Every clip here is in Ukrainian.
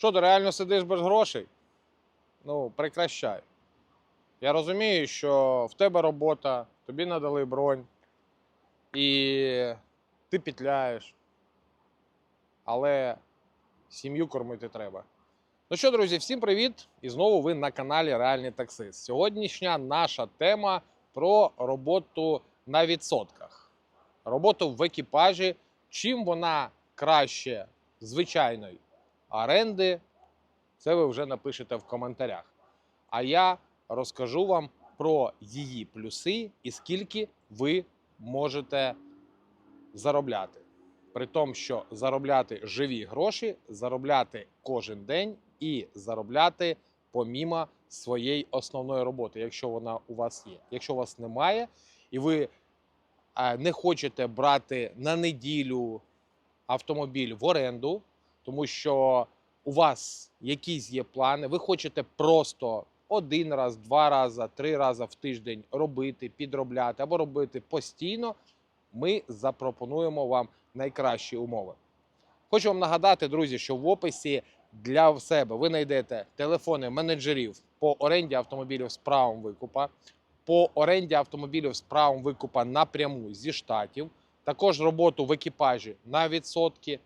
Що ти реально сидиш без грошей? Ну, прекращай. Я розумію, що в тебе робота, тобі надали бронь, і ти петляєш. Але сім'ю кормити треба. Ну що, друзі, всім привіт! І знову ви на каналі Реальний Таксист. Сьогоднішня наша тема про роботу на відсотках. Роботу в екіпажі. Чим вона краще звичайної оренди, це ви вже напишете в коментарях. А я розкажу вам про її плюси і скільки ви можете заробляти. При тому, що заробляти живі гроші, заробляти кожен день і заробляти помімо своєї основної роботи, якщо вона у вас є. Якщо у вас немає, і ви е, не хочете брати на неділю автомобіль в оренду, тому що у вас якісь є плани, ви хочете просто один раз, два рази, три рази в тиждень робити, підробляти або робити постійно, ми запропонуємо вам найкращі умови. Хочу вам нагадати, друзі, що в описі для себе ви знайдете телефони менеджерів по оренді автомобілів з правом викупа, по оренді автомобілів з правом викупа напряму зі штатів, також роботу в екіпажі на відсотки,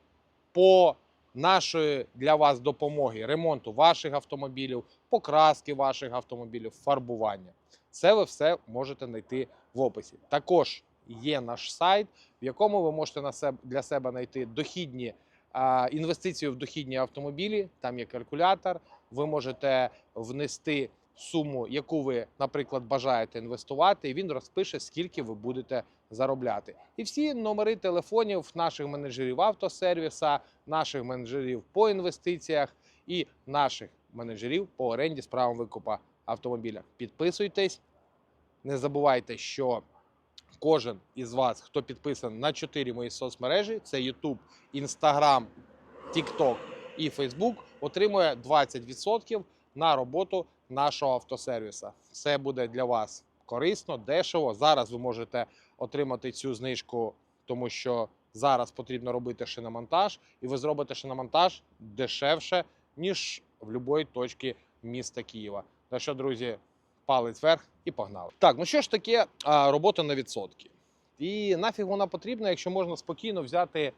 по нашої для вас допомоги ремонту ваших автомобілів, покраски ваших автомобілів, фарбування. Це ви все можете знайти в описі. Також є наш сайт, в якому ви можете для себе знайти дохідні інвестиції в дохідні автомобілі. Там є калькулятор. Ви можете внести суму, яку ви, наприклад, бажаєте інвестувати, і він розпише, скільки ви будете заробляти. І всі номери телефонів наших менеджерів автосервіса, наших менеджерів по інвестиціях і наших менеджерів по оренді з правом викупа автомобіля. Підписуйтесь, не забувайте, що кожен із вас, хто підписаний на чотири мої соцмережі: це YouTube, Instagram, TikTok і Facebook, отримує 20% на роботу нашого автосервіса. Це буде для вас корисно, дешево. Зараз ви можете отримати цю знижку, тому що зараз потрібно робити шиномонтаж, і ви зробите шиномонтаж дешевше, ніж в будь-якій точці міста Києва. Так що, друзі, палець вверх і погнали. Так, ну що ж таке робота на відсотки? І нафіг вона потрібна, якщо можна спокійно взяти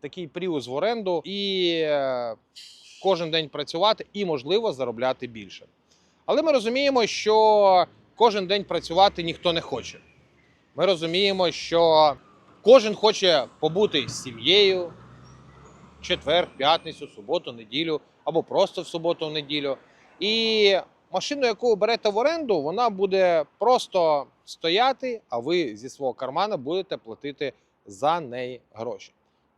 такий пріус в оренду і е, кожен день працювати і, можливо, заробляти більше. Але ми розуміємо, що кожен день працювати ніхто не хоче. Ми розуміємо, що кожен хоче побути з сім'єю четвер, п'ятницю, суботу, неділю або просто в суботу, в неділю. І машину, яку ви берете в оренду, вона буде просто стояти, а ви зі свого кармана будете платити за неї гроші.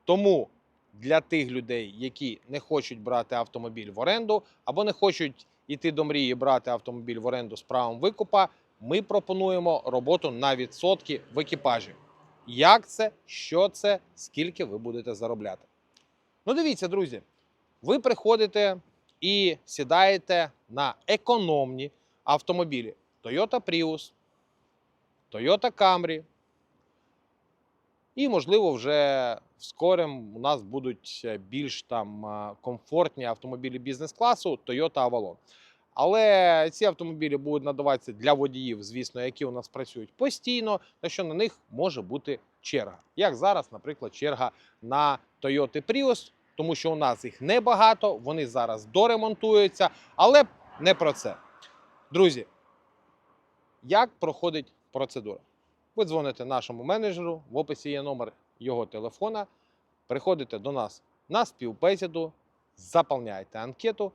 Тому для тих людей, які не хочуть брати автомобіль в оренду або не хочуть йти до мрії брати автомобіль в оренду з правом викупа, ми пропонуємо роботу на відсотки в екіпажі. Як це, що це, скільки ви будете заробляти? Ну, дивіться, друзі, ви приходите і сідаєте на економні автомобілі Toyota Prius, Toyota Camry. І, можливо, вже вскорем у нас будуть е, більш там е, комфортні автомобілі бізнес-класу Toyota Avalon. Але ці автомобілі будуть надаватися для водіїв, звісно, які у нас працюють постійно, на що на них може бути черга. Як зараз, наприклад, черга на Toyota Prius, тому що у нас їх небагато, вони зараз доремонтуються, але не про це. Друзі, як проходить процедура? Ви дзвоните нашому менеджеру, в описі є номер його телефона. Приходите до нас на співбесіду, заповняєте анкету,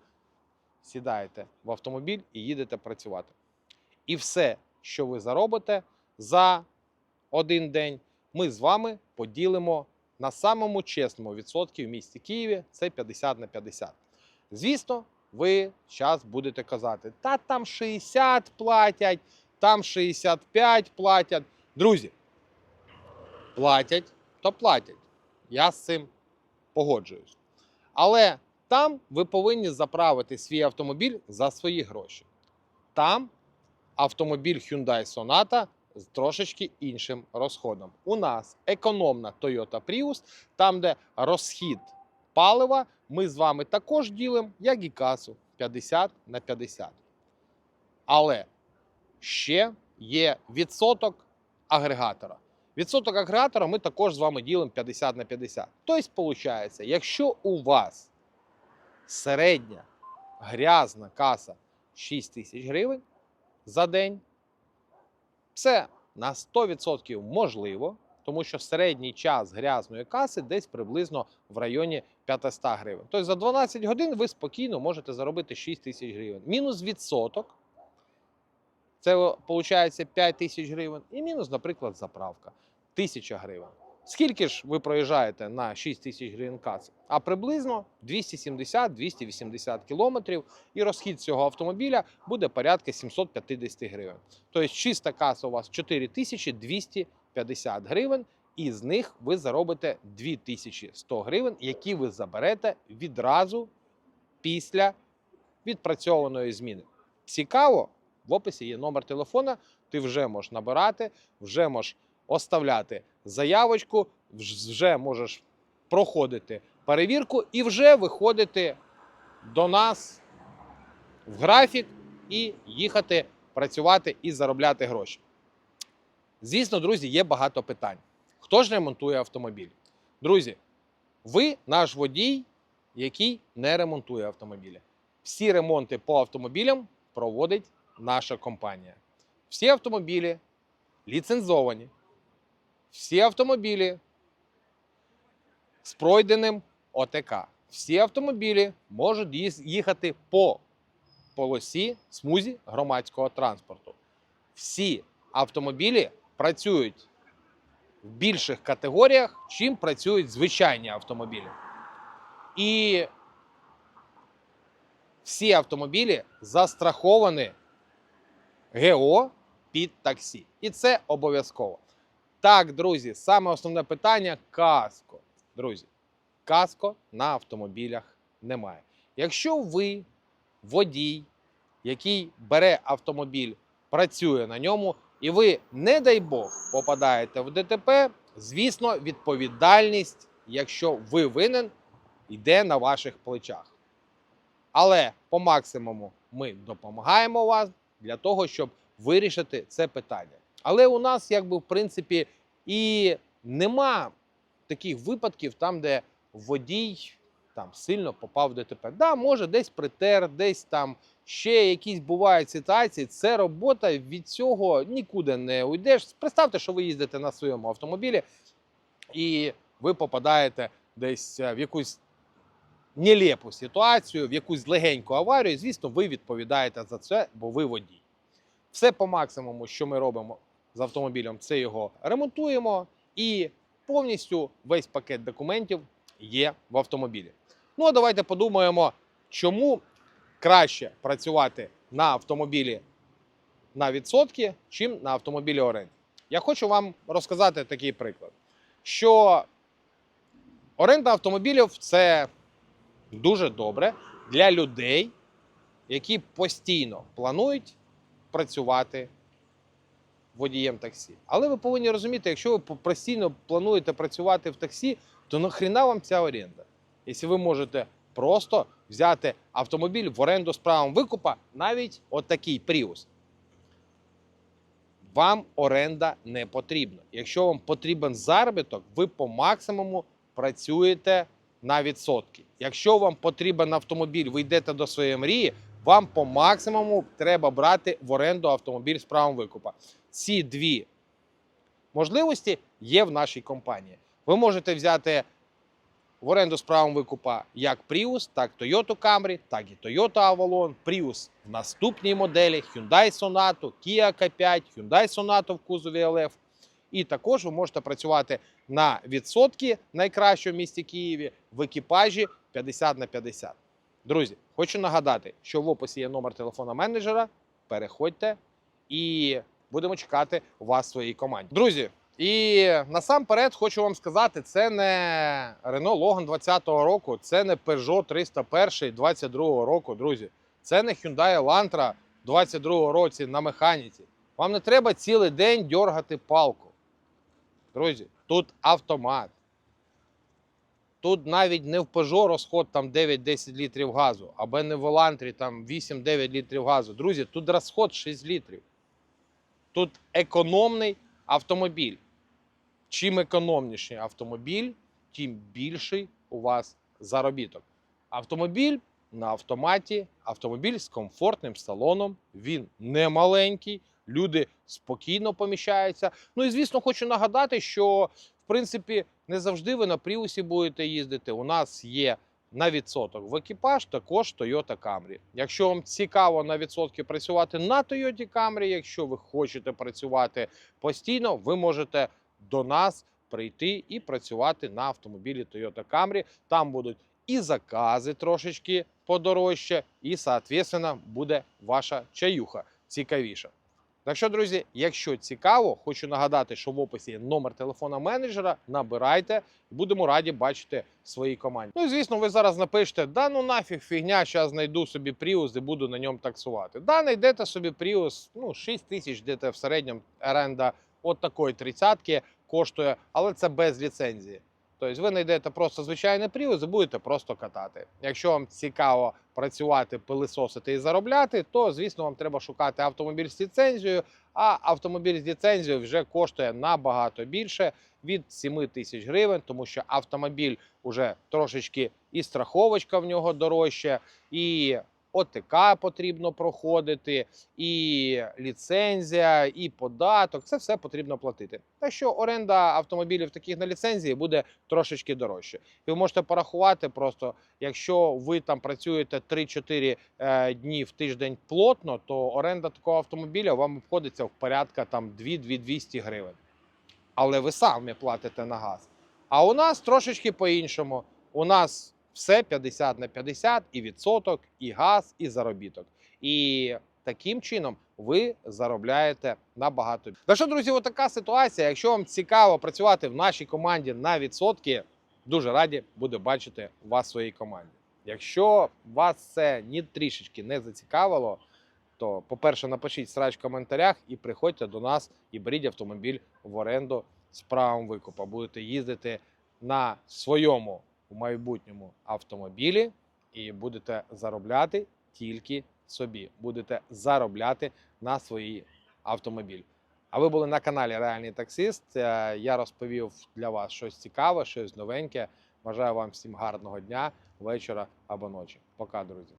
сідаєте в автомобіль і їдете працювати. І все, що ви заробите за один день, ми з вами поділимо на самому чесному відсотку в місті Києві це 50 на 50. Звісно, ви зараз будете казати, та там 60 платять, там 65 платять. Друзі, платять, то платять. Я з цим погоджуюсь. Але там ви повинні заправити свій автомобіль за свої гроші. Там автомобіль Hyundai Sonata з трошечки іншим розходом. У нас економна Toyota Prius, там, де розхід палива ми з вами також ділимо, як і касу, 50 на 50. Але ще є відсоток агрегатора. Відсоток агрегатора ми також з вами ділимо 50 на 50. Тобто, виходить, якщо у вас середня грязна каса 6 тисяч гривень за день, це на 100% можливо, тому що середній час грязної каси десь приблизно в районі 500 гривень. Тобто за 12 годин ви спокійно можете заробити 6 тисяч гривень. Мінус відсоток. Це виходить 5 тисяч гривень. І мінус, наприклад, заправка 1000 гривень. Скільки ж ви проїжджаєте на 6 тисяч гривень каси? А приблизно 270-280 кілометрів. І розхід цього автомобіля буде порядка 750 гривень. Тобто чиста каса у вас 4250 гривень, і з них ви заробите 2100 гривень, які ви заберете відразу після відпрацьованої зміни. Цікаво, в описі є номер телефона, ти вже можеш набирати, вже можеш оставляти заявочку, вже можеш проходити перевірку і вже виходити до нас в графік і їхати працювати і заробляти гроші. Звісно, друзі, є багато питань. Хто ж ремонтує автомобіль? Друзі, ви наш водій, який не ремонтує автомобілі. Всі ремонти по автомобілям проводить наша компанія. Всі автомобілі ліцензовані, всі автомобілі з пройденим ОТК. Всі автомобілі можуть їхати по полосі смузі громадського транспорту. Всі автомобілі працюють в більших категоріях, чим працюють звичайні автомобілі. І всі автомобілі застраховані ГО під таксі. І це обов'язково. Так, друзі, саме основне питання каско. Друзі, каско на автомобілях немає. Якщо ви водій, який бере автомобіль, працює на ньому, і ви, не дай Бог, попадаєте в ДТП, звісно, відповідальність, якщо ви винен, йде на ваших плечах. Але по максимуму ми допомагаємо вас для того, щоб вирішити це питання. Але у нас, якби, в принципі, і нема таких випадків, там, де водій там сильно попав в ДТП. Да, може, десь притер, десь там ще якісь бувають ситуації. Це робота від цього нікуди не уйдеш. Представте, що ви їздите на своєму автомобілі, і ви попадаєте десь е, в якусь нелепу ситуацію, в якусь легеньку аварію. Звісно, ви відповідаєте за це, бо ви водій. Все по максимуму, що ми робимо з автомобілем, це його ремонтуємо і повністю весь пакет документів є в автомобілі. Ну а давайте подумаємо, чому краще працювати на автомобілі на відсотки, чим на автомобілі оренді. Я хочу вам розказати такий приклад, що оренда автомобілів це дуже добре для людей, які постійно планують працювати водієм таксі. Але ви повинні розуміти, якщо ви постійно плануєте працювати в таксі, то нахріна вам ця оренда? Якщо ви можете просто взяти автомобіль в оренду з правом викупа, навіть отакий Prius. Вам оренда не потрібна. Якщо вам потрібен заробіток, ви по максимуму працюєте на відсотки. Якщо вам потрібен автомобіль, ви йдете до своєї мрії, вам по максимуму треба брати в оренду автомобіль з правом викупа. Ці дві можливості є в нашій компанії. Ви можете взяти в оренду з правом викупа як Prius, так Toyota Camry, так і Toyota Avalon, Prius в наступній моделі, Hyundai Sonata, Kia K5, Hyundai Sonata в кузові LF. І також ви можете працювати на відсотки найкраще в місті Києві в екіпажі 50 на 50. Друзі, хочу нагадати, що в описі є номер телефона менеджера. Переходьте і будемо чекати вас в своїй команді. Друзі, і насамперед хочу вам сказати, це не Renault Logan 20-го року, це не Peugeot 301 22-го року, друзі. Це не Hyundai Elantra в 22-го році на механіці. Вам не треба цілий день дьоргати палку. Друзі, тут автомат. Тут навіть не в Peugeot розход там 9-10 літрів газу, або не в Елантрі там 8-9 літрів газу. Друзі, тут розход 6 літрів. Тут економний автомобіль. Чим економніший автомобіль, тим більший у вас заробіток. Автомобіль на автоматі, автомобіль з комфортним салоном, він не маленький, люди спокійно поміщаються. Ну і звісно, хочу нагадати, що принципі не завжди ви на Пріусі будете їздити. У нас є на відсоток в екіпаж також Toyota Camry. Якщо вам цікаво на відсотки працювати на Toyota Camry, якщо ви хочете працювати постійно, ви можете до нас прийти і працювати на автомобілі Toyota Camry. Там будуть і закази трошечки подорожче, і, соответственно, буде ваша чаюха цікавіша. Так що, друзі, якщо цікаво, хочу нагадати, що в описі є номер телефона менеджера. Набирайте, будемо раді бачити в своїй команді. Ну і звісно, ви зараз напишете: да ну нафіг фігня, зараз знайду собі Prius і буду на ньому таксувати. Да, знайдете собі Prius, ну 6 тисяч де в середньому оренда от такої тридцятки коштує, але це без ліцензії. Тобто ви знайдете просто звичайний Prius і будете просто катати. Якщо вам цікаво працювати, пилисосити і заробляти, то звісно вам треба шукати автомобіль з ліцензією. А автомобіль з ліцензією вже коштує набагато більше від 7 тисяч гривень, тому що автомобіль уже трошечки і страховочка в нього дорожча, і ОТК потрібно проходити, і ліцензія, і податок. Це все потрібно платити. Так що оренда автомобілів таких на ліцензії буде трошечки дорожче. І ви можете порахувати просто, якщо ви там працюєте 3-4 е, дні в тиждень плотно, то оренда такого автомобіля вам обходиться в порядка там 2-200 гривень. Але ви самі платите на газ. А у нас трошечки по-іншому. У нас все 50 на 50, і відсоток, і газ, і заробіток. І таким чином ви заробляєте набагато. Так що, друзі, отака ситуація. Якщо вам цікаво працювати в нашій команді на відсотки, дуже раді буде бачити вас в своїй команді. Якщо вас це ні трішечки не зацікавило, то, по-перше, напишіть срач в коментарях і приходьте до нас і беріть автомобіль в оренду з правом викупу. Будете їздити на своєму в майбутньому автомобілі і будете заробляти тільки собі. Будете заробляти на свої автомобілі. А ви були на каналі Реальний таксист. Е, Я розповів для вас щось цікаве, щось новеньке. Бажаю вам всім гарного дня, вечора або ночі. Пока, друзі.